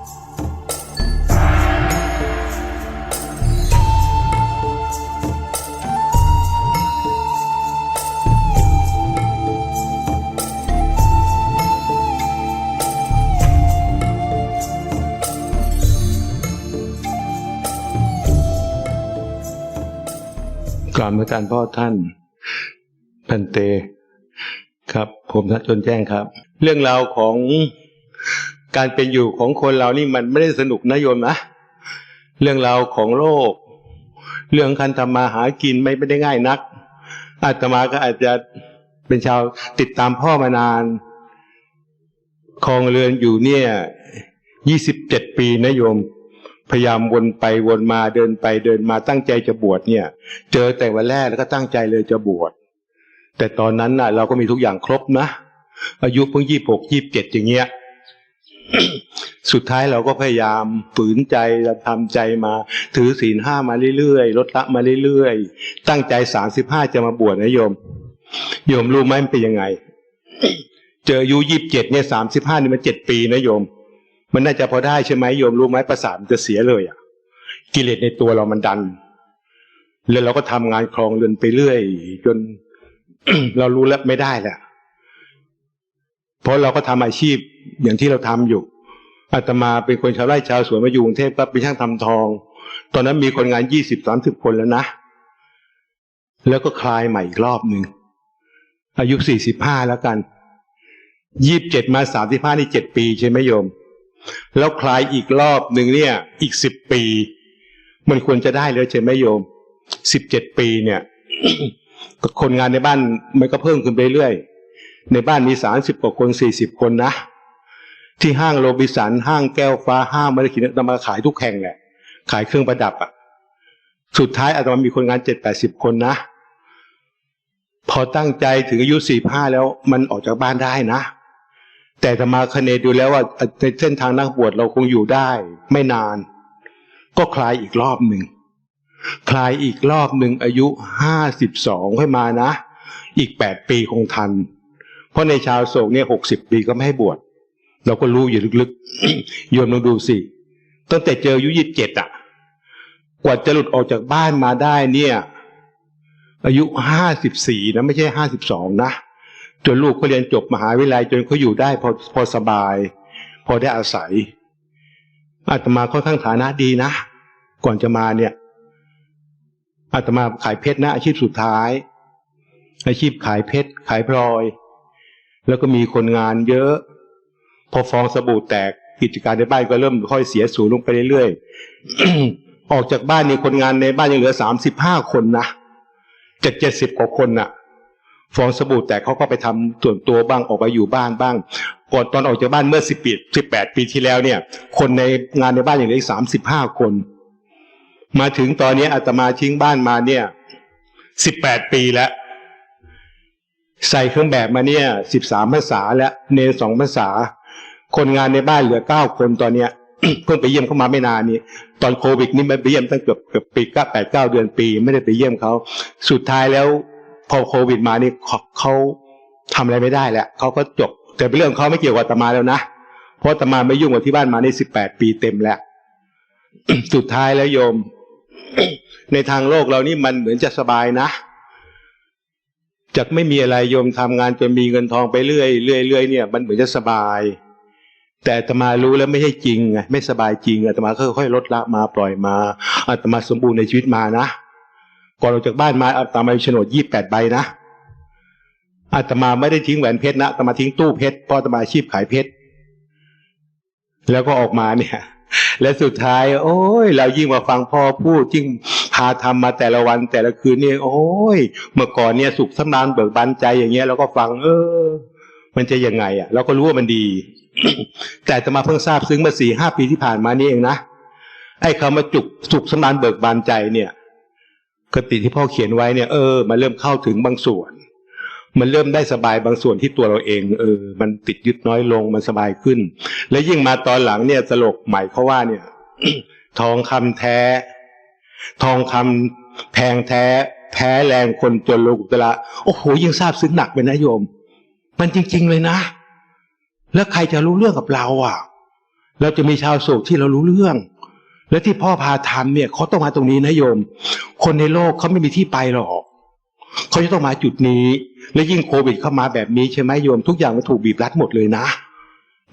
กราบนมักการพ่อท่านพันเตครับ ผมทัดจนแจ้งครับ เรื่องราวของ การเป็นอยู่ของคนเรานี่มันไม่ได้สนุกนะโยมนะ เรื่องราวของโลก เรื่องการทำมาหากินไม่ได้ง่ายนัก อาตมาก็อาจจะเป็นชาวติดตามพ่อมานานครองเรือนอยู่เนี่ยยี่สิบเจ็ดปีนะโยม พยายามวนไปวนมาเดินไปเดินมาตั้งใจจะบวชเนี่ย เจอแต่วันแรกแล้วก็ตั้งใจเลยจะบวช แต่ตอนนั้นน่ะ เราก็มีทุกอย่างครบนะ อายุเพิ่งยี่หกยี่บเจ็ดอย่างเงี้ย สุดท้ายเราก็พยายามฝืนใจทำใจมา ถือศีลห้ามาเรื่อยๆลดละมาเรื่อยๆ ตั้งใจสามสิบห้าจะมาบวชนะโยม โยมรู้ไหมมันเป็นยังไง เจออายุยี่บเจ็ดเนี่ยสามสิบห้านี่มันเจ็ดปีนะโยม มันน่าจะพอได้ใช่ไหมโยมรู้ไหมประสาทมันจะเสียเลยอะ กิเลสในตัวเรามันดัน แล้วเราก็ทำงานครองเรือนไปเรื่อย จนเรารู้แล้วไม่ได้แหละ เพราะเราก็ทำอาชีพอย่างที่เราทำอยู่อาตมาเป็นคนชาวไร่ชาวสวนมาอยู่กรุงเทพก็เป็นช่างทำทอง ตอนนั้นมีคนงานยี่สิบสามสิบคนแล้วนะ แล้วก็คลายใหม่อีกรอบหนึ่งอายุสี่สิบห้าแล้วกันยี่บเจ็ดมาสามสิบห้านี่เจ็ดปีใช่ไหมโยม แล้วคลายอีกรอบหนึ่งเนี่ย อีกสิบปี มันควรจะได้แล้วใช่ไหมโยมสิบเจ็ดปีเนี่ยคนงานในบ้านมันก็เพิ่มขึ้นไปเรื่อย ในบ้านมีสามสิบกว่าคนสี่สิบคนนะ ที่ห้างโรบิสันห้างแก้วฟ้าห้างมาริคินอาตมาขายทุกแห่งแหละขายเครื่องประดับอะสุดท้ายอาตมามีคนงานเจ็ดแปดสิบคนนะ พอตั้งใจถึงอายุสี่ห้าแล้วมันออกจากบ้านได้นะ แต่อาตมาคเนดูแล้วว่าในเส้นทางนักบวชเราคงอยู่ได้ ไม่นาน ก็คลายอีกรอบหนึ่งคลายอีกรอบหนึ่งอายุห้าสิบสองค่อยมานะ อีกแปดปีคงทัน เพราะในชาวโศกเนี่ยหกสิบปีก็ไม่ให้บวชเราก็รู้อยู่ลึกๆโยมลองดูสิตั้งแต่เจออายุยี่สิบเจ็ดอะ กว่าจะหลุดออกจากบ้านมาได้เนี่ย อายุห้าสิบสี่นะไม่ใช่ห้าสิบสองนะจนลูกเขาเรียนจบมหาวิทยาลัยจนเขาอยู่ได้พอพอสบาย พอได้อาศัยอาตมาค่อนข้างฐานะดีนะ ก่อนจะมาเนี่ยอาตมาขายเพชรนะอาชีพสุดท้าย อาชีพขายเพชรขายพลอย แล้วก็มีคนงานเยอะ พอฟองสบู่แตกกิจการในบ้านก็เริ่มค่อยเสียสูญลงไปเรื่อยๆ ออกจากบ้านนี่คนงานในบ้านยังเหลือสามสิบห้าคนนะเจ็ดเจ็ดสิบกว่าคนน่ะ ฟองสบู่แตกเขาก็ไปทำส่วนตัวบ้างออกไปอยู่บ้านบ้าง ก่อนตอนออกจากบ้านเมื่อสิบปีสิบแปดปีที่แล้วเนี่ย คนในงานในบ้านย่างเหลือสามสิบห้าคน มาถึงตอนนี้อาตมาทิ้งบ้านมาเนี่ยสิบแปดปีแล้ว ใส่เครื่องแบบมาเนี่ยสิบสามภาษาและเนรสองภาษา คนงานในบ้านเหลือเก้าคนตอนเนี้ยเพิ่งไปเยี่ยมเขามาไม่นานนี้ตอนโควิดนี่ไม่ไปเยี่ยมตั้งเกือบเกือบปีก็แปดเก้าเดือนปี ไม่ได้ไปเยี่ยมเขาสุดท้ายแล้ว พอโควิดมานี่เขาเขาทำอะไรไม่ได้แหล้วเขาก็จบ แต่เป็นเรื่องเขาไม่เกี่ยวกับตมาแล้วนะเพราะตมาไม่ยุ่งกับที่บ้านมาในสิบแปดปีเต็มแล้วสุดท้ายแล้วโยม ในทางโลกเรานี่มันเหมือนจะสบายนะ จากไม่มีอะไรโยมทำงานจนมีเงินทองไปเรื่อยเรื่อยเรื่อยเนี่ย มันเหมือนจะสบาย แต่อาตมารู้แล้วไม่ใช่จริงไงไม่สบายจริงอาตมาค่อยๆลดละมาปล่อยมาอาตมาสมบูรณ์ในชีวิตมานะก่อนออกจากบ้านมาอาตมามีโฉนดยี่แปดใบนะอาตมาไม่ได้ทิ้งแหวนเพชรนะอาตมาทิ้งตู้เพชรเพราะอาตมาอาชีพขายเพชรแล้วก็ออกมาเนี่ย และสุดท้าย โอ้ยเรายิ่งมาฟังพ่อพูดยิ่งาทำมาแต่ละวันแต่ละคืนนี่โอ้ย เมื่อก่อนเนี่ยสุขสำราญเบิกบานใจอย่างเงี้ยเราก็ฟัง เออ มันจะยังไงอะเราก็รู้ว่ามันดี แต่จะมาเพิ่งทราบซึ้งเมื่อสี่ห้าปีที่ผ่านมานี่เองนะไอ้คำว่าจุกสุขสำราญเบิกบานใจเนี่ยกติที่พ่อเขียนไว้เนี่ยเออมันเริ่มเข้าถึงบางส่วน มันเริ่มได้สบายบางส่วนที่ตัวเราเอง เออ มันติดยึดน้อยลงมันสบายขึ้น และยิ่งมาตอนหลังเนี่ยตลกใหม่เขาว่าเนี่ยทองคำแท้ ทองคำแพงแท้แพ้แรงคนจนโลกุตละโอ้โหยิ่งทราบซึ้งหนักไปนะโยม มันจริง ๆเลยนะ แล้วใครจะรู้เรื่องกับเราอะ เราจะมีชาวโศกที่เรารู้เรื่อง และที่พ่อพาทำเนี่ยเขาต้องมาตรงนี้นะโยม คนในโลกเขาไม่มีที่ไปหรอกเขาจะต้องมาจุดนี้ และยิ่งโควิดเข้ามาแบบนี้ใช่ไหมโยม ทุกอย่างมันถูกบีบรัดหมดเลยนะ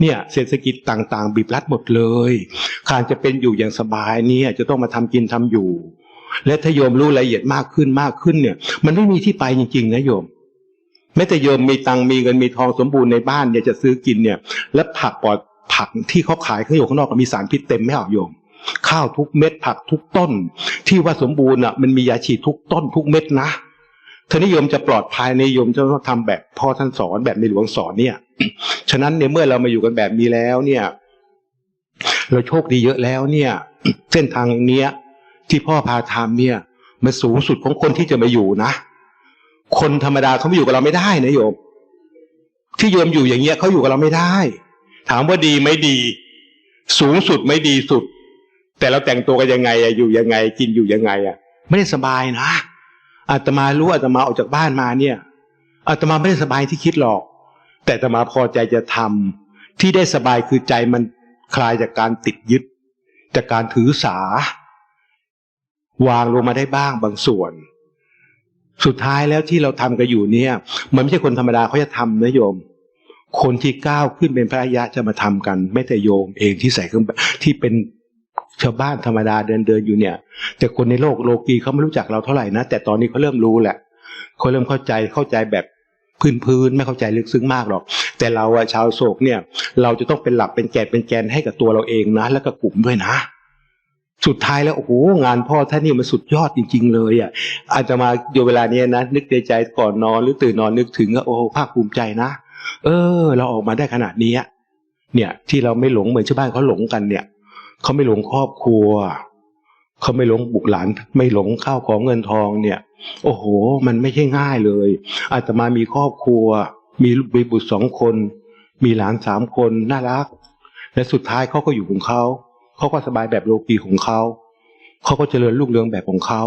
เนี่ยเศรษฐกิจต่างๆ บีบรัดหมดเลยการจะเป็นอยู่อย่างสบายเนี่ยจะต้องมาทำกินทำอยู่ และถ้าโยมรู้รายละเอียดมากขึ้นมากขึ้นเนี่ย มันไม่มีที่ไปจริง ๆ นะโยมแม้แต่โยมมีตังมีเงินมีทองสมบูรณ์ในบ้านเนี่ยจะซื้อกินเนี่ย และผักปลอดผักที่เขาขายข้างอยู่ข้างนอกมีสารพิษเต็มไม่เอาโยม ข้าวทุกเม็ดผักทุกต้น ที่ว่าสมบูรณ์อะมันมียาฉีดทุกต้นทุกเม็ดนะท่านิยมจะปลอดภัยในยมจะต้องทำแบบพ่อท่านสอนแบบในหลวงสอนเนี่ย ฉะนั้นในเมื่อเรามาอยู่กันแบบนี้แล้วเนี่ย เราโชคดีเยอะแล้วเนี่ย เส้นทางเนี้ย ที่พ่อพาทำเนี่ย มันสูงสุดของคนที่จะมาอยู่นะ คนธรรมดาเขาไม่อยู่กับเราไม่ได้นะโยม ที่โยมอยู่อย่างเงี้ยเขาอยู่กับเราไม่ได้ ถามว่าดีไหมดี สูงสุดไม่ดีสุด แต่เราแต่งตัวกันยังไงอะอยู่ยังไง กินอยู่ยังไงอะไม่ได้สบายนะอาตมารู้อาตมาออกจากบ้านมาเนี่ยอาตมาไม่ได้สบายที่คิดหรอก แต่ตมาพอใจจะทำที่ได้สบายคือใจมันคลายจากการติดยึด จากการถือสา วางลงมาได้บ้างบางส่วน สุดท้ายแล้วที่เราทำกันอยู่เนี่ย มันไม่ใช่คนธรรมดาเขาจะทำนะโยม คนที่ก้าวขึ้นเป็นพระริยะจะมาทำกัน ไม่แต่โยมเองที่ใส่เครื่องที่เป็นชาวบ้านธรรมดาเดินเดินอยู่เนี่ย แต่คนในโลกโลกีเขาไม่รู้จักเราเท่าไหร่นะแต่ตอนนี้เขาเริ่มรู้แหละเขาเริ่มเข้าใจเข้าใจแบบ พื้นพื้นไม่เข้าใจลึกซึ้งมากหรอก แต่เราอะชาวโศกเนี่ย เราจะต้องเป็นหลักเป็นแกนเป็นแกนให้กับตัวเราเองนะ แล้วก็กลุ่มด้วยนะ สุดท้ายแล้วโอ้โหงานพ่อท่านนี่มันสุดยอดจริง ๆ เลยอะอาจจะมาอยู่เวลาเนี้ยนะนึกในใจก่อนนอนหรือตื่นนอนนึกถึงก็โอ้ภาคภูมิใจนะเออ เราออกมาได้ขนาดนี้เนี่ย ที่เราไม่หลงเหมือนชาวบ้านเขาหลงกันเนี่ยเขาไม่หลงครอบครัว เขาไม่หลงบุกหลานไม่หลงข้าวของเงินทองเนี่ย โอ้โห มันไม่ใช่ง่ายเลย อาตมามีครอบครัว มีลูกมีบุตรสองคน มีหลานสามคนน่ารัก และสุดท้ายเขาก็อยู่ของเขาเขาก็สบายแบบโลกีของเขาเขาก็เจริญรุ่งเรืองแบบของเขา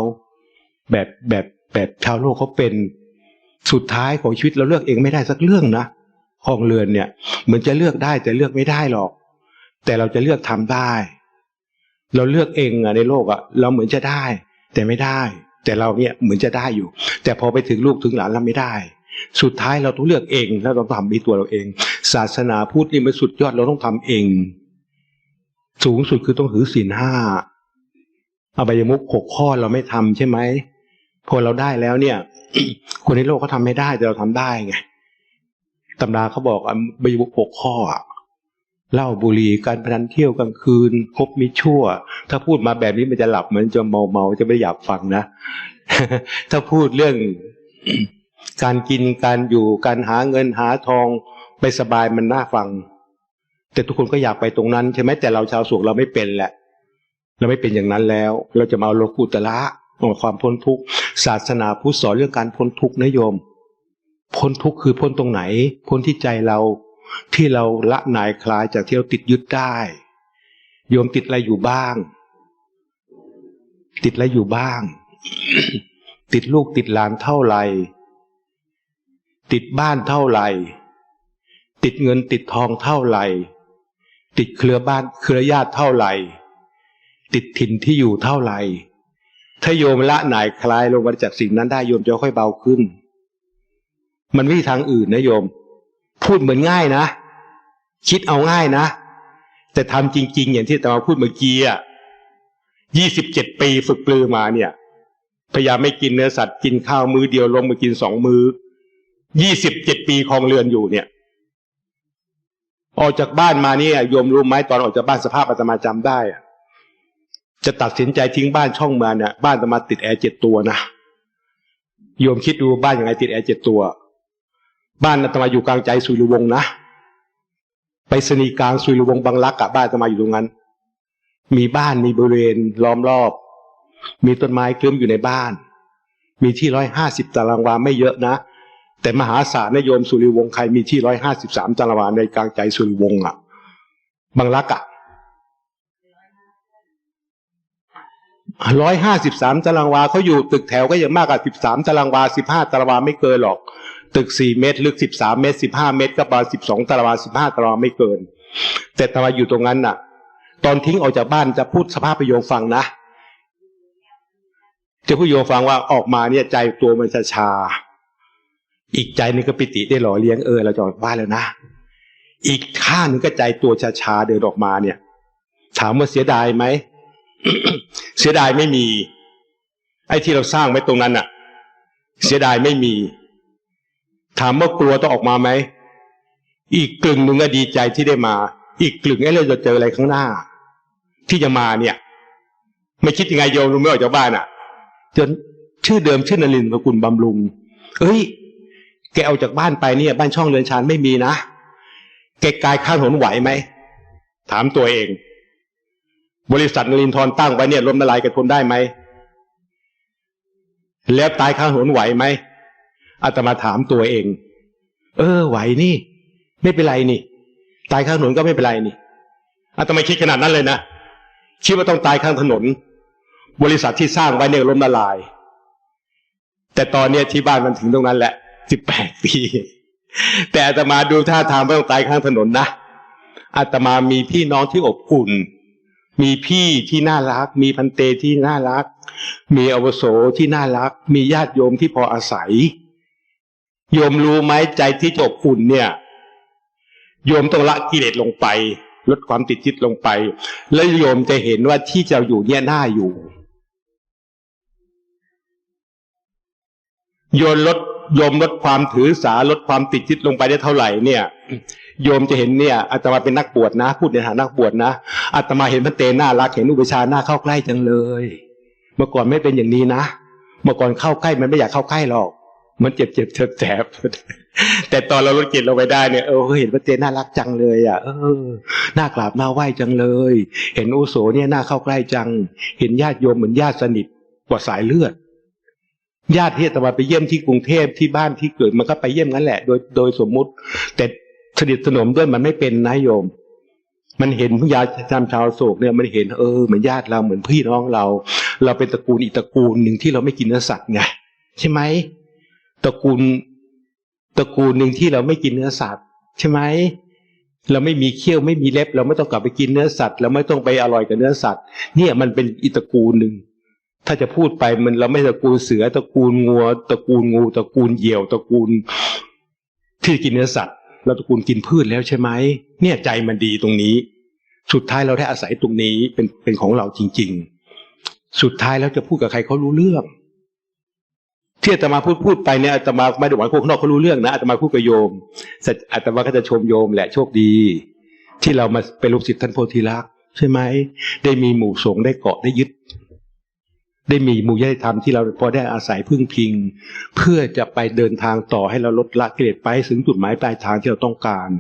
แบบแบบแบบชาวโลกเขาเป็นสุดท้ายของชีวิตเราเลือกเองไม่ได้สักเรื่องนะห้องเรือนเนี่ยเหมือนจะเลือกได้แต่เลือกไม่ได้หรอก แต่เราจะเลือกทำได้ เราเลือกเองอะในโลกอะเราเหมือนจะได้ แต่ไม่ได้ แต่เราเนี่ยเหมือนจะได้อยู่ แต่พอไปถึงลูกถึงหลานเราไม่ได้ สุดท้ายเราต้องเลือกเอง แล้วเราต้องทำในตัวเราเอง ศาสนาพุทธนี่มันสุดยอดเราต้องทำเอง สูงสุดคือต้องถือศีลห้าอบายมุขหกข้อเราไม่ทำใช่ไหมพอเราได้แล้วเนี่ย คนในโลกเขาทำไม่ได้แต่เราทำได้ไงตำราเขาบอกอบายมุขหกข้ออะ เหล้าบุหรี่การพนันเที่ยวกลางคืนคบมิชั่ว ถ้าพูดมาแบบนี้มันจะหลับมือนจะเมาเมาจะไม่อยากฟังนะ ถ้าพูดเรื่องการกินการอยู่การหาเงินหาทองไปสบายมันน่าฟัง แต่ทุกคนก็อยากไปตรงนั้นใช่ไหมแต่เราชาวสุขเราไม่เป็นแหละ เราไม่เป็นอย่างนั้นแล้ว เราจะมาเอาโลกุตละเอาความพ้นทุกข์ศาสนาพุทธสอนเรื่องการพ้นทุกข์นะโยม พ้นทุกข์คือพ้นตรงไหน พ้นที่ใจเรา ที่เราละนายคลายจากที่เราติดยึดได้ โยมติดอะไรอยู่บ้าง ติดอะไรอยู่บ้าง ติดลูกติดหลานเท่าไหร่ ติดบ้านเท่าไหร่ ติดเงินติดทองเท่าไหร่ ติดเครือบ้านเครือญาติเท่าไหร่ ติดถิ่นที่อยู่เท่าไหร่ ถ้าโยมละนายคลายลงมาจากสิ่งนั้นได้โยมจะค่อยเบาขึ้น มันไม่มีทางอื่นนะโยม พูดเหมือนง่ายนะ คิดเอาง่ายนะ แต่ทำจริง ๆ อย่างที่ตมาพูดเมื่อกี้อะยี่สิบเจ็ดปีฝึกปลือมาเนี่ย พยายามไม่กินเนื้อสัตว์กินข้าวมื้อเดียวลงมากินสองมือ้อยี่สิบเจ็ดปีคลองเรือนอยู่เนี่ย ออกจากบ้านมาเนี่ยโยมรู้ไหมตอนออกจากบ้านสภาพอาตมาจำได้อะจะตัดสินใจทิ้งบ้านช่องเมืองเนี่ยบ้านอาตมาติดแอร์เจ็ดตัวนะโยมคิดดูบ้านยังไงติดแอร์เจ็ดตัว บ้านอาตมาอยู่กลางใจสุริวงศ์นะไปสนีกลางสุริวงศ์บางรักกับบ้านอาตมาอยู่ตรงนั้น มีบ้านมีบริเวณล้อมรอบ มีต้นไม้เคลิ้มอยู่ในบ้าน มีที่ร้อยห้าสิบตารางวาไม่เยอะนะ แต่มหาศาลนโยมสุริวงศ์ใครมีที่ร้อยห้าสิบสามตารางวาในกลางใจสุริวงศ์อะบางรักอะร้อยห้าสิบสามตารางวาเขาอยู่ตึกแถวก็ยังมากกว่าสิบสามตารางวาสิบห้าตารางวาไม่เกินหรอก ตึกสี่เมตร ลึกสิบสามเมตรสิบห้าเมตรก็ประมาณสิบสองตารางสิบห้าตารางไม่เกิน แต่ตารางอยู่ตรงนั้นน่ะ ตอนทิ้งออกจากบ้านจะพูดสภาพประโยคฟังนะจะพูดโยมฟังว่าออกมาเนี่ยใจตัวมันจะชา อีกใจหนึงก็ปิติได้หล่อเลี้ยงเออเราจะออกบ้านแล้วนะ อีกข้างหนึงก็ใจตัวชาชาเดินออกมาเนี่ย ถามว่าเสียดายไหมเสียดายไม่มี ไอ้ที่เราสร้างไว้ตรงนั้นอะเสียดายไม่มี ถามว่ากลัวต้องออกมาไหม อีกกลึงหนึ่งก็ดีใจที่ได้มา อีกกลึงไอ้เราจะเจออะไรข้างหน้า ที่จะมาเนี่ย ไม่คิดยังไงโยมรู้ไหมออกจากบ้านอะจนชื่อเดิมชื่อนลินทร์สกุลบำรุง เอ้ย แกเอาจากบ้านไปเนี่ย บ้านช่องเรือนชานไม่มีนะ แกกายข้างถนนไหวไหม ถามตัวเอง บริษัทนลินทรตั้งไว้เนี่ยล้มละลายแกทนได้ไหม แล้วตายข้างถนนไหวไหม อาตมาถามตัวเอง เออ ไหวนี่ ไม่เป็นไรนี่ ตายข้างถนนก็ไม่เป็นไรนี่อาตมาคิดขนาดนั้นเลยนะคิดว่าต้องตายข้างถนน บริษัทที่สร้างไว้เนี่ยล้มละลาย แต่ตอนเนี้ยที่บ้านมันถึงตรงนั้นแหละสิบแปดปี แต่อาตมาดูท่าทางไม่ต้องตายข้างถนนนะอาตมามีพี่น้องที่อบอุ่น มีพี่ที่น่ารัก มีพันเตที่น่ารัก มีอวโสที่น่ารัก มีญาติโยมที่พออาศัย โยมรู้ไหมใจที่จบอุ่นเนี่ย โยมต้องละกิเลสลงไป ลดความติดจิตลงไป แล้วโยมจะเห็นว่าที่จะอยู่เนี่ยน่าอยู่ โยนลดโยมลดความถือสาลดความติดจิตลงไปได้เท่าไหร่เนี่ย โยมจะเห็นเนี่ยอาตมาเป็นนักบวชนะ พูดในฐานะนักบวชนะอาตมาเห็นพระเตน่ารักเห็นอุปชาย์น่าเข้าใกล้จังเลย เมื่อก่อนไม่เป็นอย่างนี้นะเมื่อก่อนเข้าใกล้มันไม่อยากเข้าใกล้หรอก มันเจ็บเจ็บแสบแสบแต่ตอนเราลดกิเลสลงไปได้เนี่ยเออเห็นพระเตน่ารักจังเลย อะ เออน่ากราบน่าไหว้จังเลย เห็นอุโสเนี่ยน่าเข้าใกล้จัง เห็นญาติโยมเหมือนญาติสนิทกว่าสายเลือดญาติที่อาตมาไปเยี่ยมที่กรุงเทพที่บ้านที่เกิดมันก็ไปเยี่ยมงั้นแหละ โดยโดยสมมุติ แต่สนิทสนมด้วยมันไม่เป็นนะโยม มันเห็นผู้ยาจำชาวโศกเนี่ยมันเห็นเออเหมือนญาติเราเหมือนพี่น้องเรา เราเป็นตระกูลอีกตระกูลหนึ่งที่เราไม่กินเนื้อสัตว์ไงใช่ไหม ตระกูลตระกูลหนึ่งที่เราไม่กินเนื้อสัตว์ใช่ไหมเราไม่มีเขี้ยวไม่มีเล็บ เราไม่ต้องกลับไปกินเนื้อสัตว์เราไม่ต้องไปอร่อยกับเนื้อสัตว์ เนี่ยมันเป็นอีตระกูลหนึ่งถ้าจะพูดไปมันเราไม่ตระกูลเสือตระกูลงัวตระกูลงูตระกูลเหยี่ยวตระกูล ที่กินเนื้อสัตว์ เราตระกูลกินพืชแล้วใช่ไหมเนี่ยใจมันดีตรงนี้ สุดท้ายเราได้อาศัยตรงนี้เป็นเป็นของเราจริง ๆ สุดท้ายแล้วจะพูดกับใครเขารู้เรื่อง ที่อาตมาพูดพูดไปเนี่ยอาตมาไม่ได้หวังคนข้างนอกเขารู้เรื่องนะอาตมาพูดกับโยมอาตมาก็จะชมโยมแหละโชคดี ที่เรามาเป็นลูกศิษย์ท่านโพธิลักษณ์ใช่ไหมได้มีหมู่สงฆ์ได้เกาะได้ยึด ได้มีมู่ญาติธรรมที่เราพอได้อาศัยพึ่งพิง เพื่อจะไปเดินทางต่อให้เราลดละกิเลสไปถึงจุดหมายปลายทางที่เราต้องการ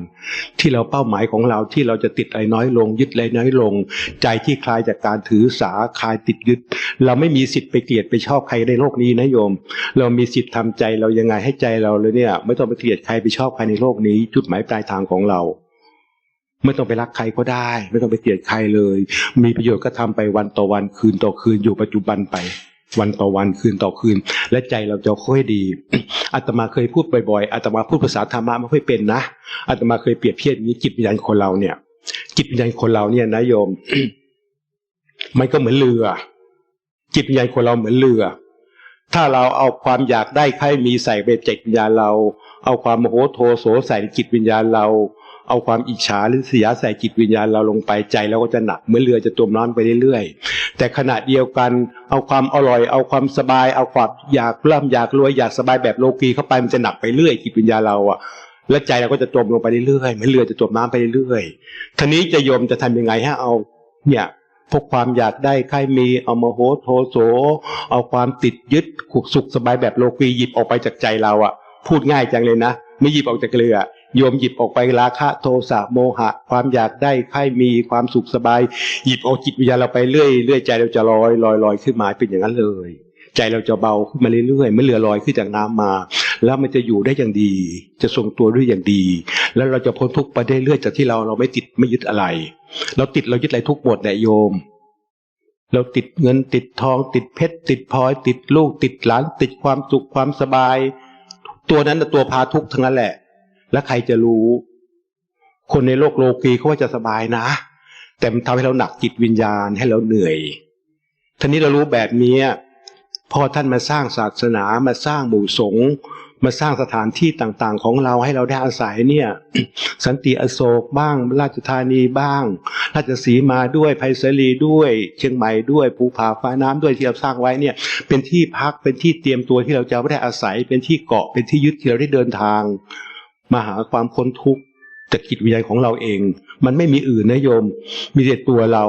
ที่เราเป้าหมายของเราที่เราจะติดอะไรน้อยลง ยึดอะไรน้อยลง ใจที่คลายจากการถือสาคลายติดยึด เราไม่มีสิทธิ์ไปเกลียดไปชอบใครในโลกนี้นะโยม เรามีสิทธิ์ทำใจเรายังไงให้ใจเราเลยเนี่ย ไม่ต้องไปเกลียดใครไปชอบใครในโลกนี้ จุดหมายปลายทางของเรา ไม่ต้องไปรักใครก็ได้ ไม่ต้องไปเกลียดใครเลย มีประโยชน์ก็ทำไปวันต่อวันคืนต่อคืนอยู่ปัจจุบันไป วันต่อวันคืนต่อคืน และใจเราจะค่อยดีอาตมาเคยพูดบ่อยๆอาตมาพูดภาษาธรรมะไม่ค่อยเป็นนะอาตมาเคยเปรียบเทียบนี้จิตวิญญาณคนเราเนี่ย จิตวิญญาณคนเราเนี่ยนะโยม มันก็เหมือนเรือ จิตวิญญาณคนเราเหมือนเรือ ถ้าเราเอาความอยากได้ใครมีใส่ไปจิตวิญญาณเรา เอาความโมโหโทโสใส่จิตวิญญาณเรา เอาความอิจฉาหรือเสียใส่จิตวิญญาณเราลงไปใจเราก็จะหนักเหมือนเรือจะจมน้ำไปเรื่อยๆ แต่ขณะเดียวกันเอาความอร่อย เอาความสบาย เอาความอยากร่ำอยากรวยอยากสบายแบบโลกีเข้าไปมันจะหนักไปเรื่อยจิตวิญญาณเราอะและใจเราก็จะจมลงไปเรื่อยๆเหมือนเรือจะจมน้ำไปเรื่อยๆทีนี้จะโยมจะทำยังไงให้เอา เนี่ยพวกความอยากได้ใครมีเอามาโหโทโส เอาความติดยึดขุกสุขสบายแบบโลกีหยิบออกไปจากใจเราอะพูดง่ายจังเลยนะ ไม่หยิบออกจากเรือ โยมหยิบออกไปราคะโทสะโมหะ ความอยากได้ใครมีความสุขสบาย หยิบเอาจิตวิญญาณเราไปเรื่อยเรื่อยใจเราจะลอยลอยลอยขึ้นมาเป็นอย่างนั้นเลย ใจเราจะเบาขึ้นมาเรื่อยๆไม่เรือลอยขึ้นจากน้ำมา แล้วมันจะอยู่ได้อย่างดี จะทรงตัวด้วยอย่างดี แล้วเราจะพ้นทุกข์ไปได้เรื่อยจากที่เราเราไม่ติดไม่ยึดอะไร เราติดเรายึดอะไรทุกหมดแหละโยมเราติดเงินติดทอง ติดเพชรติดพลอย ติดลูก ติดหลาน ติดความสุขความสบาย ตัวนั้นตัวพาทุกข์ทั้งนั้นแหละ แล้วใครจะรู้ คนในโลกโลกีเขาว่าจะสบายนะ แต่มันทำให้เราหนักจิตวิญญาณให้เราเหนื่อยทีนี้เรารู้แบบนี้พอท่านมาสร้างศาสนามาสร้างหมู่สงฆ์มาสร้างสถานที่ต่างๆ ของเราให้เราได้อาศัยเนี่ย สันติอโศกบ้าง ราชธานีบ้าง ราชสีมาด้วยไพศาลีด้วย เชียงใหม่ด้วยภูผาฟ้าน้ำด้วยที่เราสร้างไว้เนี่ย เป็นที่พักเป็นที่เตรียมตัวที่เราจะได้อาศัย เป็นที่เกาะเป็นที่ยึดที่เราได้เดินทาง มาหาความพ้นทุกข์จากจิตวิญญาณของเราเอง มันไม่มีอื่นนะโยม มีแต่ตัวเรา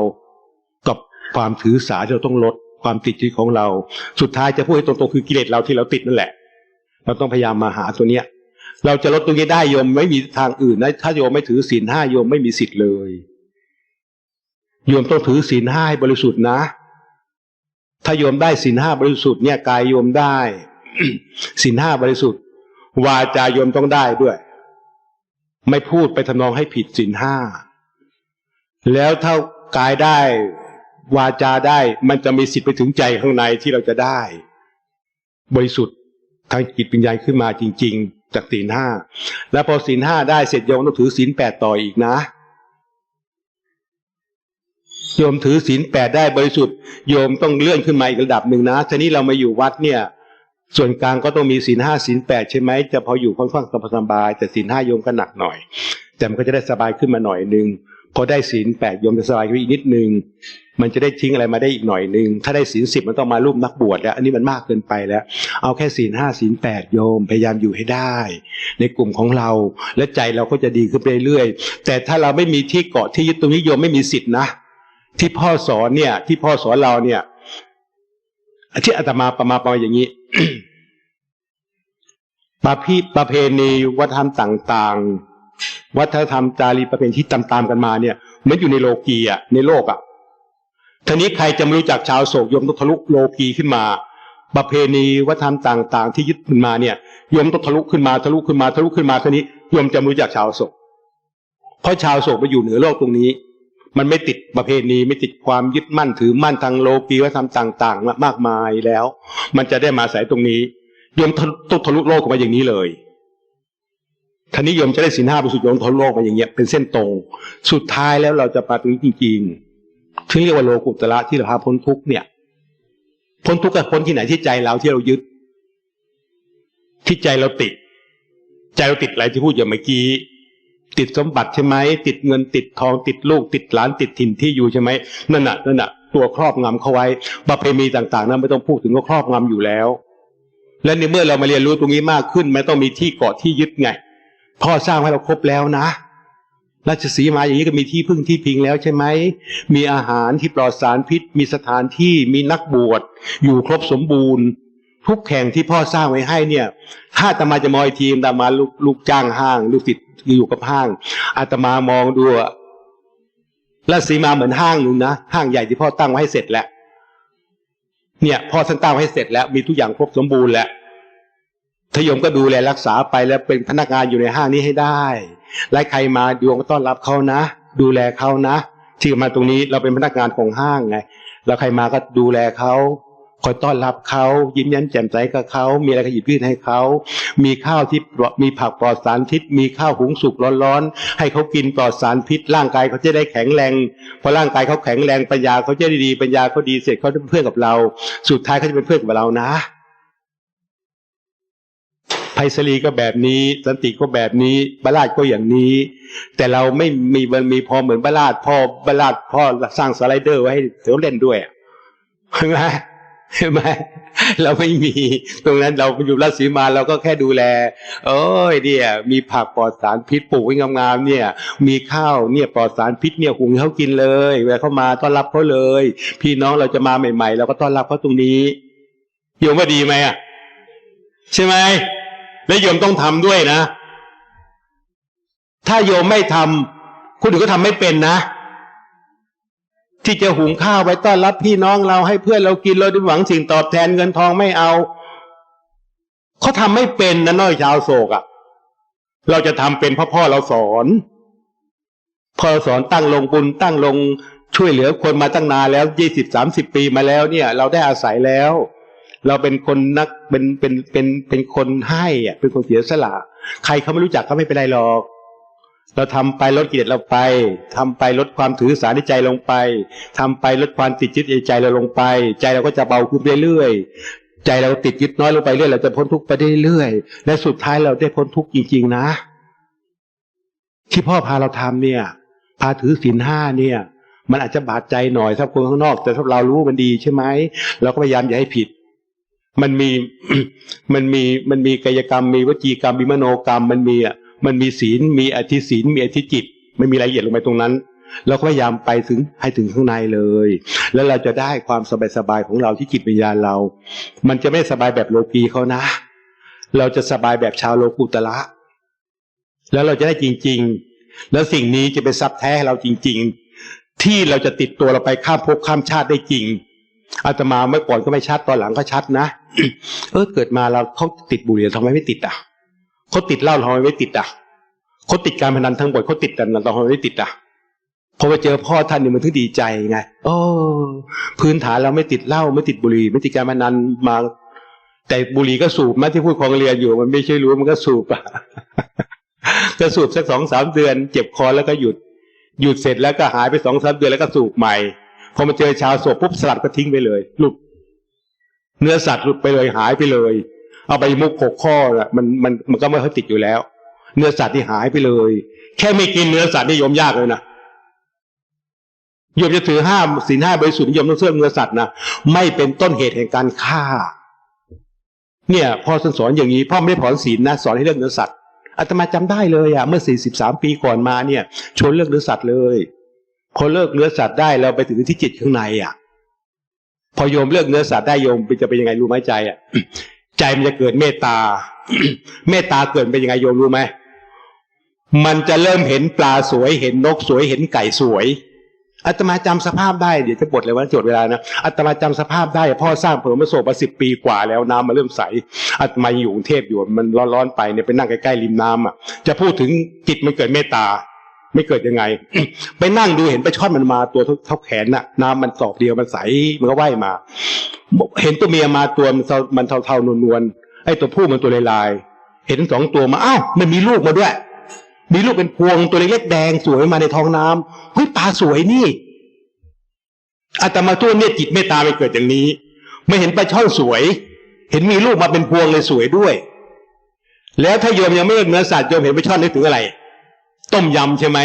กับความถือสาที่เราต้องลดความติดจิตของเรา สุดท้ายจะพูดให้ตรงๆคือกิเลสเราที่เราติดนั่นแหละ เราต้องพยายามมาหาตัวเนี้ย เราจะลดตรงนี้ได้โยมไม่มีทางอื่นนะถ้าโยมไม่ถือศีลห้าโยมไม่มีสิทธิ์เลย โยมต้องถือศีลห้าบริสุทธิ์นะ ถ้าโยมได้ศีลห้าบริสุทธิ์เนี่ยกายโยมได้ศีลห้าบริสุทธิ์วาจาโยมต้องได้ด้วย ไม่พูดไปทำนองให้ผิดศีลห้า แล้วถ้ากายได้วาจาได้มันจะมีสิทธิ์ไปถึงใจข้างในที่เราจะได้ บริสุทธิ์ทางจิตวิญญาขึ้นมาจริง ๆ จากศีลห้า แล้วพอศีลห้าได้เสร็จโยมต้องถือศีลแปดต่ออีกนะโยมถือศีลแปดได้บริสุทธิ์โยมต้องเลื่อนขึ้นมาอีกระดับหนึ่งนะทีนี้เรามาอยู่วัดเนี่ย ส่วนกลางก็ต้องมีศีลห้าศีลแปดใช่ไหมจะพออยู่ค่อนข้างสบายแต่ศีลห้าโยมก็หนักหน่อย แต่มันก็จะได้สบายขึ้นมาหน่อยหนึ่งพอได้ศีลแปดโยมจะสบายขึ้นอีกนิดนึง มันจะได้ทิ้งอะไรมาได้อีกหน่อยหนึ่งถ้าได้ศีลสิบมันต้องมารูปนักบวชแล้ว อันนี้มันมากเกินไปแล้ว เอาแค่ศีลห้าศีลแปดโยมพยายามอยู่ให้ได้ ในกลุ่มของเรา และใจเราก็จะดีขึ้นไปเรื่อยๆ แต่ถ้าเราไม่มีที่เกาะที่ยึดตรงนี้โยมไม่มีสิทธินะ ที่พ่อสอนเนี่ย ที่พ่อสอนเราเนี่ยที่อาตมาประมาประมาณอย่างนี้ ประพีประเพณีวัฒนธรรมต่าง ๆ วัฒนธรรมจารีประเพณีที่ตามๆกันมาเนี่ยมันอยู่ในโลกีอะในโลกอะทีนี้ใครจะไม่รู้จักชาวโศกยมต้องทะลุโลกีขึ้นมา ประเพณีวัฒนธรรมต่าง ๆ ที่ยึดขึ้นมาเนี่ยยมต้องทะลุขึ้นมาทะลุขึ้นมาทะลุขึ้นมาทีนี้ยมจะไม่รู้จักชาวโศกเพราะชาวโศกมาอยู่เหนือโลกตรงนี้ มันไม่ติดประเพณีไม่ติดความยึดมั่นถือมั่นทางโลกีวัฒนธรรมต่าง ๆ มากมายแล้ว มันจะได้มาอาศัยตรงนี้โยมต้องทะลุโลกออกมาอย่างนี้เลยท่านี้โยมจะได้สินห้าบริสุทธิ์โยมทะลุโลกมาอย่างเงี้ยเป็นเส้นตรง สุดท้ายแล้วเราจะมาตรงนี้จริงๆที่เรียกว่าโลกุตระที่เราพาพ้นทุกเนี่ย พ้นทุกข์กับพ้นที่ไหนที่ใจเราที่เรายึด ที่ใจเราติด ใจเราติดอะไรที่พูดอย่างเมื่อกี้ ติดสมบัติใช่ไหมติดเงินติดทองติดลูกติดหลานติดถิ่นที่อยู่ใช่ไหมนั่นน่ะนั่นน่ะตัวครอบงำเขาไว้ประเพณีต่างๆ นั้นไม่ต้องพูดถึงก็ครอบงำอยู่แล้ว และในเมื่อเรามาเรียนรู้ตรงนี้มากขึ้นไม่ต้องมีที่เกาะที่ยึดไงพ่อสร้างให้เราครบแล้วนะราชสีมาอย่างนี้ก็มีที่พึ่งที่พิงแล้วใช่ไหม มีอาหารที่ปลอดสารพิษ มีสถานที่ มีนักบวช อยู่ครบสมบูรณ์ ทุกแข่งที่พ่อสร้างไว้ให้เนี่ย ถ้าอาตมาจะมอยทีมอาตมาลูกลูกจ้างห้าง ลูกศิษย์อยู่กับห้างอาตมามองดูอะราชสีมาเหมือนห้างนึ่งนะห้างใหญ่ที่พ่อตั้งไว้ให้เสร็จแล้วเนี่ยพ่อท่านตั้งไว้ให้เสร็จแล้วมีทุกอย่างครบสมบูรณ์แล้วทยมก็ดูแลรักษาไปแล้วเป็นพนักงานอยู่ในห้างนี้ให้ได้และใครมาดวงก็ต้อนรับเขานะ ดูแลเขานะที่มาตรงนี้เราเป็นพนักงานของห้างไงแล้วใครมาก็ดูแลเขา คอยต้อนรับเขายิ้มแย้มแจ่มใสกับเขา มีอะไรก็หยิบยื่นให้เขา มีข้าวที่ปลอดมีผักปลอดสารพิษ มีข้าวหุงสุกร้อนๆ ให้เขากินปลอดสารพิษ ร่างกายเขาจะได้แข็งแรง พอร่างกายเขาแข็งแรงปัญญาเขาจะได้ดีปัญญาเขาดีเสร็จเขาจะเป็นเพื่อนกับเรา สุดท้ายเขาจะเป็นเพื่อนกับเรานะไพศาลีก็แบบนี้ สันติก็แบบนี้บาลาดก็อย่างนี้ แต่เราไม่มีมันมีพอเหมือนบาลาดพ่อบาลาดพ่อสร้างสไลเดอร์ไว้ให้เสือเล่นด้วยอะเห็นไหม เห็นไหมเราไม่มี ตรงนั้นเราอยู่ราชสีมาเราก็แค่ดูแล โอ้ยเนี่ย มีผักปลอดสารพิษปลูกไว้งามๆเนี่ย มีข้าวเนี่ยปลอดสารพิษเนี่ยหุงเขากินเลยเวลาเขามาต้อนรับเขาเลย พี่น้องเราจะมาใหม่ๆเราก็ต้อนรับเขาตรงนี้โยมว่าดีไหมอะใช่ไหมและโยมต้องทำด้วยนะ ถ้าโยมไม่ทำคนอื่นก็ทำไม่เป็นนะ ที่จะหุงข้าวไว้ต้อนรับพี่น้องเราให้เพื่อนเรากินเราด้วยหวังสิ่งตอบแทนเงินทองไม่เอาเขาทำไม่เป็นนะน้อยชาวโศกอะ่ะ เราจะทำเป็นพราะพ่อเราสอนพ่อสอนตั้งลงบุญตั้งลงช่วยเหลือคนมาตั้งนานแล้วยี่สิบสามสิบปีมาแล้วเนี่ย เราได้อาศัยแล้ว เราเป็นคนนักเป็นเป็นเป็นเป็นคนให้อะเป็นคนเสียสละ ใครเขาไม่รู้จักก็ไม่เป็นไรหรอก เราทำไปลดกิเลสเราไปทำไปลดความถือสาในใจลงไปทำไปลดความติดยึดในใจเราลงไป ใจเราก็จะเบาขึ้นเรื่อยๆใจเราติดยึดน้อยลงไปเรื่อยเราจะพ้นทุกข์ไปเรื่อยๆและสุดท้ายเราได้พ้นทุกข์จริง ๆ นะ ที่พ่อพาเราทำเนี่ย พาถือศีลห้าเนี่ย มันอาจจะบาดใจหน่อยสำหรับคนข้างนอก แต่ถ้าเรารู้มันดีใช่ไหมเราก็พยายามอย่าให้ผิดมันมี มันมี มันมีกายกรรม มีวจีกรรม มีมโนกรรม มันมีอะ มันมีศีลมีอธิศีลมีอธิจิต ไม่มีรายละเอียดลงไปตรงนั้นเราก็พยายามไปถึงให้ถึงข้างในเลย แล้วเราจะได้ความสบายๆของเราที่จิตวิญญาณเรา มันจะไม่สบายแบบโลกีเขานะ เราจะสบายแบบชาวโลกุตละแล้วเราจะได้จริง ๆ แล้วสิ่งนี้จะเป็นทรัพย์แท้ให้เราจริง ๆ ที่เราจะติดตัวเราไปข้ามภพข้ามชาติได้จริงอาตมาเมื่อก่อนก็ไม่ชัดตอนหลังก็ชัดนะเออเกิดมาเราเขาติดบุหรี่ทำไมไม่ติดอะ เขาติดเหล้าทำไมไม่ติดอะเขาติดการพนันทั้งหมดเขาติดแต่นั้นทำไมไม่ติดอะพอไปเจอพ่อท่านนี่มันถึงดีใจไงโอ้พื้นฐานเราไม่ติดเหล้าไม่ติดบุหรี่ไม่ติดการพนันมา แต่บุหรี่ก็สูบนะที่พูดของเรียนอยู่ มันไม่ใช่รู้มันก็สูบอะก็สูบสักสองสามเดือนเจ็บคอแล้วก็หยุด หยุดเสร็จแล้วก็หายไปสองสามเดือนแล้วก็สูบใหม่พอมาเจอชาวโศกปุ๊บสลัดก็ทิ้งไปเลย หลุด เนื้อสัตว์หลุดไปเลยหายไปเลย เอาไปมุกหกข้อน่ะมันมันมันก็ไม่ค่อยติดอยู่แล้ว เนื้อสัตว์ที่หายไปเลย แค่ไม่กินเนื้อสัตว์นี่โยมยากเลยนะโยมจะถือห้ามศีลห้าบริสุทธิ์โยมต้องเสื่อมเนื้อสัตว์นะไม่เป็นต้นเหตุแห่งการฆ่า เนี่ยพ่อสอนอย่างนี้พ่อไม่ได้ถอนศีลนะสอนให้เลิกเนื้อสัตว์อาตมาจำได้เลยอะเมื่อสี่สิบสามปีก่อนมาเนี่ย ชวนเลิกเนื้อสัตว์เลยพอเลิกเนื้อสัตว์ได้เราไปถึงที่จิตข้างในอะพอโยมเลิกเนื้อสัตว์ได้โยมจะเป็นยังไงรู้ไหมใจอะ ใจมันจะเกิดเมตตา เมตตาเกิดเป็นยังไงโยมรู้ไหมมันจะเริ่มเห็นปลาสวยเห็นนกสวยเห็นไก่สวยอาตมาจำสภาพได้เดี๋ยวจะบทเลยว่าจดเวลานะอาตมาจำสภาพได้พ่อสร้างผลมะโสมาสิบปีกว่าแล้วน้ำมาเริ่มใสอาตมาอยู่กรุงเทพอยู่มันร้อนๆไปเนี่ยไปนั่งใกล้ๆริมน้ำอะ จะพูดถึงจิตมันเกิดเมตตา ไม่เกิดยังไง ไปนั่งดูเห็นไปช่อนมันมาตัวเท่าแขนน่ะ น้ำมันสอบเดียวมันใสมันก็ว่ายมา เห็นตัวเมียมาตัวมันเทามันเทาๆนวลๆไอ้ตัวผู้มันตัวลายๆเห็นสองตัวมาอ้าวมันมีลูกมาด้วย มีลูกเป็นพวงตัวเล็กๆแดงสวยมาในท้องน้ำเฮ้ยปลาสวยนี่อาตมาตัวเนี่ยจิตเมตตาไปเกิดอย่างนี้ ไม่เห็นปลาช่อนสวย เห็นมีลูกมาเป็นพวงเลยสวยด้วย แล้วถ้าโยมยังไม่เลิกเนื้อสัตว์โยมเห็นปลาช่อนนึกถึงอะไร ต้มยำใช่ไหม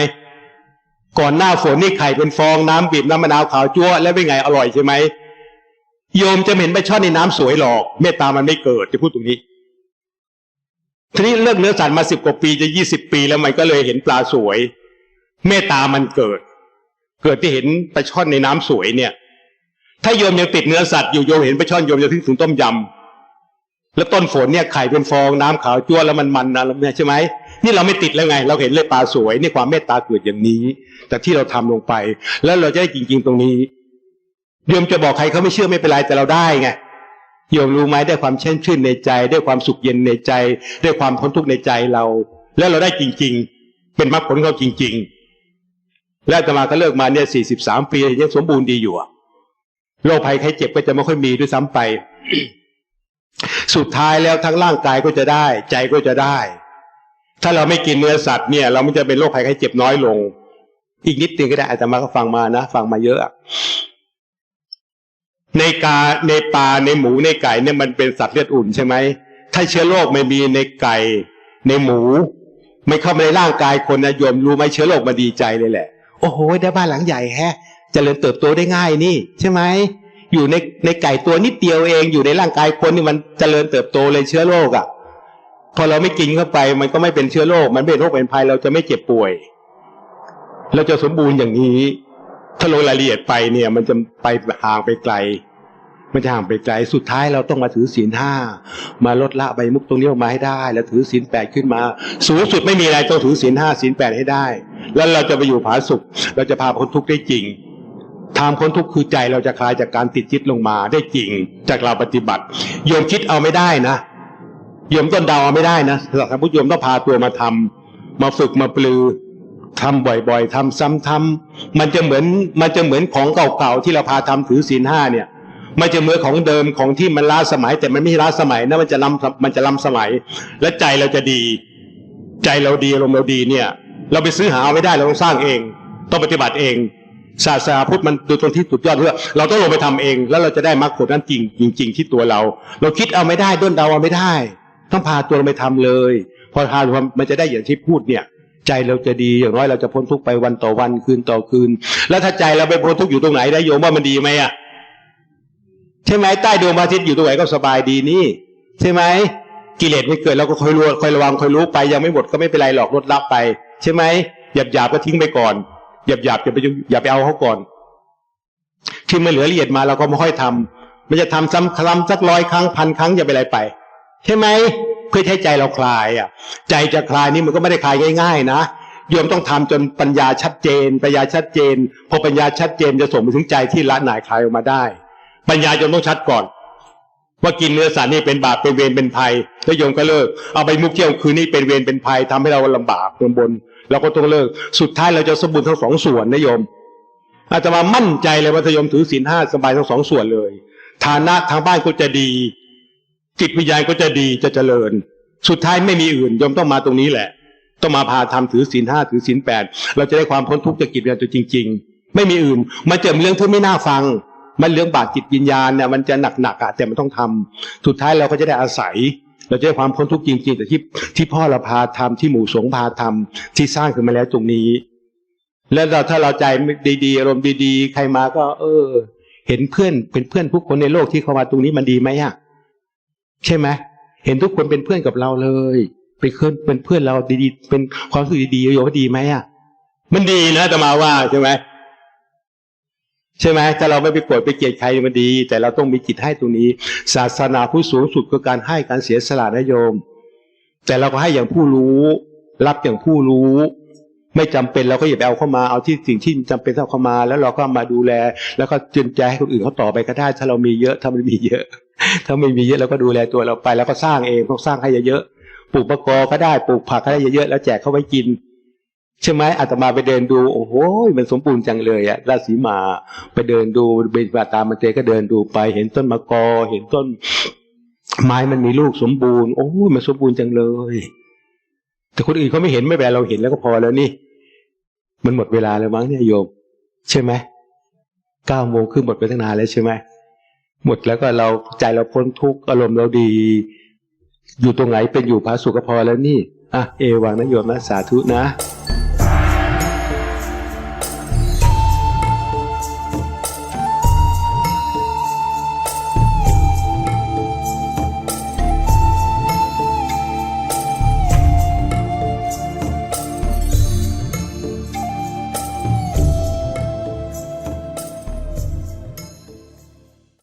ก่อนหน้าฝนนี่ไข่เป็นฟองน้ำบีบน้ำมะนาวขาวจั่วแล้วเป็นไงอร่อยใช่ไหม โยมจะเห็นปลาช่อนในน้ำสวยหรอก เมตตามันไม่เกิดจะพูดตรงนี้ ทีนี้เลิกเนื้อสัตว์มาสิบกว่าปีจะยี่สิบปีแล้วมันก็เลยเห็นปลาสวย เมตตามันเกิด เกิดที่เห็นปลาช่อนในน้ำสวยเนี่ย ถ้าโยมยังติดเนื้อสัตว์อยู่โยมเห็นปลาช่อนโยมจะถึงถึงต้มยำแล้วต้นฝนเนี่ยไข่เป็นฟองน้ำขาวจั่วแล้วมันมันนะเนี่ยใช่ไหมนี่เราไม่ติดแล้วไง เราเห็นเลยปลาสวยนี่ความเมตตาเกิดอย่างนี้ แต่ที่เราทำลงไป แล้วเราจะได้จริง ๆ ตรงนี้ โยมจะบอกใครเขาไม่เชื่อไม่เป็นไรแต่เราได้ไงโยมรู้ไหมได้ความเช่นชื่นในใจ ได้ความสุขเย็นในใจ ได้ความพ้นทุกข์ในใจเรา แล้วเราได้จริง ๆ เป็นมรรคผลเขาจริง ๆ และอาตมาก็เลิกมาเนี่ยสี่สิบสามปียังสมบูรณ์ดีอยู่อะโรคภัยไข้เจ็บก็จะไม่ค่อยมีด้วยซ้ำไป สุดท้ายแล้วทั้งร่างกายก็จะได้ ใจก็จะได้ ถ้าเราไม่กินเนื้อสัตว์เนี่ย เราไม่จะเป็นโรคภัยไข้เจ็บน้อยลง อีกนิดนึงก็ได้อาตมาก็ฟังมานะ ฟังมาเยอะ ในกาในปลาในหมูในไก่เนี่ยมันเป็นสัตว์เลือดอุ่นใช่ไหมถ้าเชื้อโรคไม่มีในไก่ ในหมู ไม่เข้ามาในร่างกายคนนะโยมรู้ไหมเชื้อโรคมาดีใจเลยแหละ โอ้โหได้บ้านหลังใหญ่แฮะเจริญเติบโตได้ง่ายนี่ ใช่ไหมอยู่ในในไก่ตัวนิดเดียวเองอยู่ในร่างกายคนนี่มันเจริญเติบโตเลยเชื้อโรคอะ พอเราไม่กินเข้าไป มันก็ไม่เป็นเชื้อโรคมันไม่เป็นโรคเป็นภัยเราจะไม่เจ็บป่วย เราจะสมบูรณ์อย่างนี้ ถ้าลงรายละเอียดไปเนี่ยมันจะไปห่างไปไกล มันจะห่างไปไกล สุดท้ายเราต้องมาถือศีลห้ามาลดละใบมุกตรงนี้ออกมาให้ได้ แล้วถือศีลแปดขึ้นมา สูงสุดไม่มีอะไรต้องถือศีลห้าศีลแปดให้ได้ แล้วเราจะไปอยู่ผาสุข เราจะพาพ้นทุกข์ได้จริงทางพ้นทุกข์คือใจเราจะคลายจากการติดจิตลงมาได้จริง จากเราปฏิบัติโยมคิดเอาไม่ได้นะโยมต้นเดาเอาไม่ได้นะสำหรับผู้โยมต้องพาตัวมาทำมาฝึกมาปลือ ทำบ่อยๆทำซ้ำทำมันจะเหมือนมันจะเหมือนของเก่าๆที่เราพาทำถือศีลห้าเนี่ยมันจะเหมือนของเดิมของที่มันล้าสมัย แต่มันไม่ล้าสมัยนะมันจะล้ำมันจะล้ำสมัย และใจเราจะดี ใจเราดีอารมณ์เราดีเนี่ย เราไปซื้อหาเอาไม่ได้เราต้องสร้างเอง ต้องปฏิบัติเองศาสนาพุทธมันดูตรงที่สุดยอดเพื่อเราต้องลงไปทำเอง แล้วเราจะได้มรรคผลนั้นจริงจริง ๆ ที่ตัวเรา เราคิดเอาไม่ได้ด้นเดาเอาไม่ได้ ต้องพาตัวเราไปทำเลย พอทามันจะได้อย่างที่พูดเนี่ย ใจเราจะดีอย่างน้อยเราจะพ้นทุกข์ไปวันต่อวันคืนต่อคืน แล้วถ้าใจเราไปพ้นทุกอยู่ตรงไหนได้โยมว่ามันดีไหมอะใช่ไหมใต้ดวงพระอาทิตย์อยู่ตรงไหนก็สบายดีนี่ ใช่ไหมกิเลสไม่เกิดเราก็คอยรู้คอยระวังคอยรู้ไปยังไม่หมดก็ไม่เป็นไรหรอกลดละไป ใช่ไหมหยาบหยาบก็ทิ้งไปก่อนหยาบหยาบอย่าไปอย่าไปเอาเขาก่อน ที่มันเหลือละเอียดมาเราก็ไม่ค่อยทำมันจะทำซ้ำคลำสักร้อยครั้งพันครั้งอย่าไปอะไรไป ใช่ไหม เพื่อให้ใจเราคลายอะ ใจจะคลายนี่มันก็ไม่ได้คลายง่าย ๆ นะโยมต้องทำจนปัญญาชัดเจน ปัญญาชัดเจนพอปัญญาชัดเจนจะส่งไปถึงใจที่ละหน่ายคลายออกมาได้ ปัญญาโยมต้องชัดก่อน ว่ากินเนื้อสัตว์นี่เป็นบาปเป็นเวรเป็นภัยแล้วโยมก็เลิกเอาไปมุกเที่ยวคืนนี่เป็นเวรเป็นภัยทำให้เราลำบากลำบนเราก็ต้องเลิก สุดท้ายเราจะสมบูรณ์ทั้งสองส่วนนะโยม อาจจะมามั่นใจเลยว่าโยมถือศีลห้าสบายทั้งสองส่วนเลย ฐานะทางบ้านก็จะดี จิตวิญญาณก็จะดีจะเจริญ สุดท้ายไม่มีอื่นโยมต้องมาตรงนี้แหละ ต้องมาพาทำถือศีลห้าถือศีลแปดเราจะได้ความพ้นทุกข์จากกิจวิญญาณตัวจริง ๆ ไม่มีอื่น มันจะเป็นเรื่องที่ไม่น่าฟัง มันเรื่องบาดจิตวิญญาณเนี่ยมันจะหนักๆอะแต่มันต้องทำสุดท้ายเราก็จะได้อาศัย เราจะได้ความพ้นทุกข์จริงๆ แต่ที่ที่พ่อเราพาทำที่หมู่สงฆ์พาทำที่สร้างขึ้นมาแล้วตรงนี้ แล้วเราถ้าเราใจดีๆอารมณ์ดีๆ ใครมาก็ เออ เห็นเพื่อนเป็นเพื่อนทุกคนในโลกที่เข้ามาตรงนี้มันดีไหมอะ ใช่ไหมเห็นทุกคนเป็นเพื่อนกับเราเลยเป็นเพื่อนเป็นเพื่อนเราดีๆ เป็นความสึกดีๆโยมดีไหมอะ มันดีนะแต่มาว่าใช่ไหมใช่ไหมถ้าเราไม่ไปโกรธไปเกลียดใครมันดี แต่เราต้องมีจิตให้ตรงนี้ ศาสนาผู้สูงสุดคือการให้การเสียสละนะโยม แต่เราก็ให้อย่างผู้รู้ รับอย่างผู้รู้ ไม่จำเป็นเราก็อย่าไปเอาเข้ามาเอาที่สิ่งที่จำเป็นเอาเข้ามา แล้วเราก็มาดูแล แล้วก็จุนใจให้คนอื่นเขาต่อไปก็ได้ถ้าเรามีเยอะถ้ามันมีเยอะ ถ้าไม่มีเยอะเราก็ดูแลตัวเราไป แล้วก็สร้างเองต้องสร้างให้เยอะๆปลูกมะกอก็ได้ปลูกผักก็ได้เยอะๆแล้วแจกเขาไว้กินใช่ไหมอาตมาไปเดินดูโอ้โหมันสมบูรณ์จังเลยอะราศีมาไปเดินดูเบญบาตามันเตก็เดินดูไป เห็นต้นมะกอ เห็นต้น ไม้มันมีลูกสมบูรณ์โอ้ยมันสมบูรณ์จังเลย แต่คนอื่นเขาไม่เห็นไม่เป็นไรเราเห็นแล้วก็พอแล้วนี่ มันหมดเวลาแล้วมั้งเนี่ยโยม ใช่ไหมเก้าโมงครึ่งหมดไปตั้งนานแล้วใช่ไหม หมดแล้วก็เราใจเราพ้นทุกข์อารมณ์เราดี อยู่ตรงไหนเป็นอยู่พระสุขพอแล้วนี่อะเอวังนะโยมนะสาธุนะ